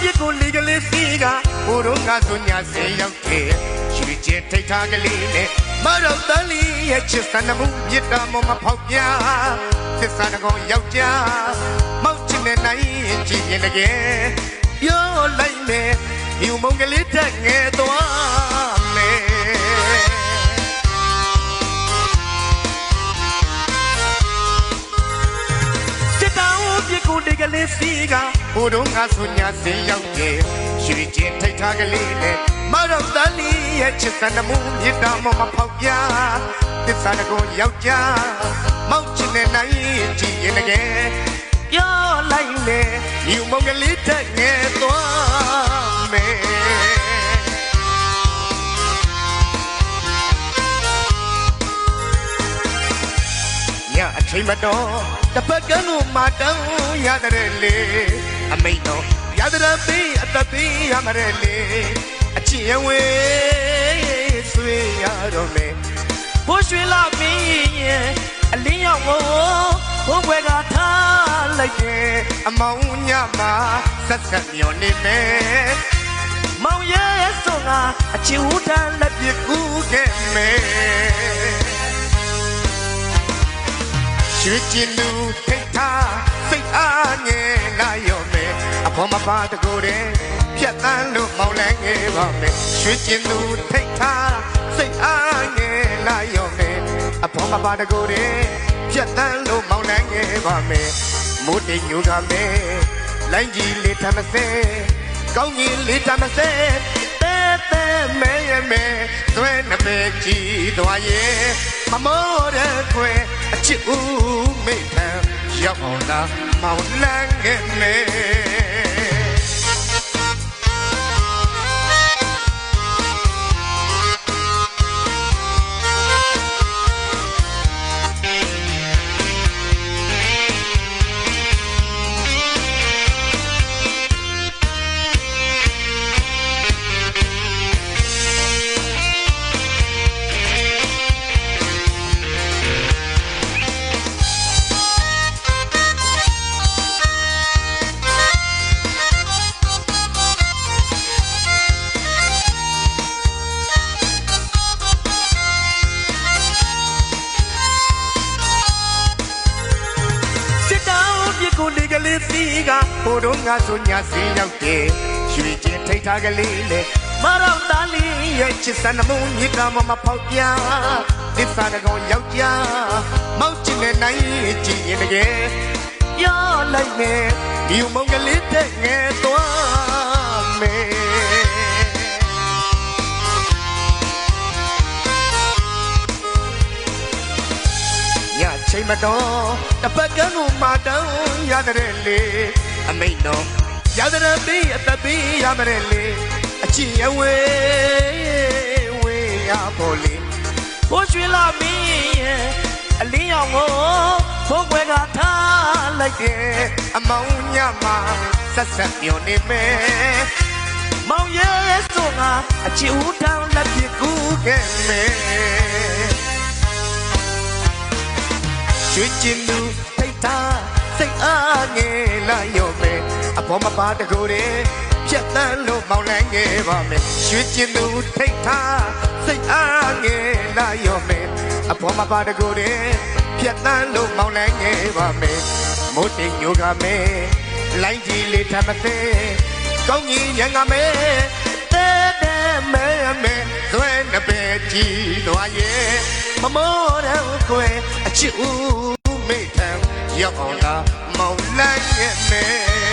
ပြစ်ကိုလေကလေးစီကဘိုးတို့ငါဆိုညာစေရောက်တယ်ရွှေကျဲထိတ်ထားကလေးနဲ့မတော်တန်လီရဲ့ချစ်စံနမှုမြစ်တာမမဖောက်ပြသစ္စာတကောင်ယောက်ျားမောက်ချင်တဲ့နိုင်ကြည့်ရင်တကယ်ပြောလိုက်မယ်မြူမုံကလေးတက်ငယ်သွား စီကဘိုးတို့ငါဆိုညာစင်ရောက်တယ်ရွှေကျင်ထိတ်ထားကလေးနဲ့မတော်တန်လီရဲ့ချစ်စံနမှုမြစ်တာမမဖောက်ပြသစ္စာတကုံယောက်ျားမောက်ချင်တဲ့နိုင်ကြည့်ရင်တကယ်ပြောလိုက်မယ်ယူမုံကလေးတက်ငယ်သွားမယ် ချိန်မတော်တပတ်ကန်းလို့မတောင်းရတဲ့လေအမိတ်တော်ရတဲ့ပေးအသက်ပေးရမတဲ့လေအချစ်ဝေးဆွေရတော့မယ်ဘိုးရွှေလာမင်းရဲ့အလင်းရောက်ကိုဘိုးဘွယ်ကထားလိုက်တယ်အမောင်ညမှာဆက်ဆက်မျောနေမယ်မောင်ရဲ့ဆိုငါအချစ်ဦးတန်းလက်ပြကူးခဲ့မယ် ရွှေကျင်လူထိတ်ထားစိတ်အားငယ်လာရော့မယ်အဖေါ်မပါတကိုယ်တည်းဖြတ်တန်းလို့မောင်းလဲငယ်ပါမယ်ရွှေကျင်လူထိတ်ထားစိတ်အားငယ်လာရော့မယ်အဖေါ်မပါတကိုယ်တည်းဖြတ်တန်းလို့မောင်းလဲငယ်ပါမယ်မိုးတိမ်ညိုကမယ်လိုင်းကြီးလေးထမစဲကောင်းကြီးလေးထမစဲတဲတဲမဲရဲ့မဲသွဲနှပဲကြည်သွားရဲ့မမောတဲ့ခွဲ အချစ်ဦးမိတ်ထံရောက်အောင်သာမောင်လန်းခဲ့မယ် လေကလေးစီကဘိုးတို့ငါဆိုညာစင်ရောက်တယ်ရွှေကျင်ထိတ်ထားကလေးလေမတော်သားလေးရဲ့ချစ်စံနမှုမြစ်ကမမဖောက်ပြသစ္စာတကောင်ယောက်ျားမောက်ချင်တဲ့နိုင်ကြည့်ရင်တကယ်ပြောလိုက်မယ်ဒီမုံကလေးတဲ့ငယ်သွား ချိန်မတော်တပတ်ကန်းကိုမတောင်းရတဲ့လေအမိတ်တော်ရတဲ့ပေးအသက်ပေးရမတဲ့လေအချစ်ရဝေးဝေးရဖို့လေဘိုးရွှေလာမင်းရဲ့အလင်းရောင်ကိုဘိုးကွယ်ကထားလိုက်တယ်အမောင်ညမှာဆက်ဆက်မျောနေမယ်မောင်ရဲ့ဆိုငါအချစ်ဦးတောင်းလက်ပြကူးခဲ့မယ် ရွှေကျင်လူထိတ်ထားစိတ်အားငယ်လာရော့မယ်အပေါ်မပါတကိုယ်တည်းဖြတ်တန်းလို့မောင်းလိုက်ငယ်ပါမယ်ရွှေကျင်လူထိတ်ထားစိတ်အားငယ်လာရော့မယ်အပေါ်မပါတကိုယ်တည်းဖြတ်တန်းလို့မောင်းလိုက်ငယ်ပါမယ်မိုးတိမ်ညိုကမယ်လိုင်းကြီးလေးထမသေးကောင်းကြီးရံကမယ်တဲတဲမဲမဲသွဲနှပဲကြည်သွားရဲ့ မမောတော့ခွဲအချစ်ဦးမိထံရောက်အောင်လားမောင်လိုက်ရဲ့မဲ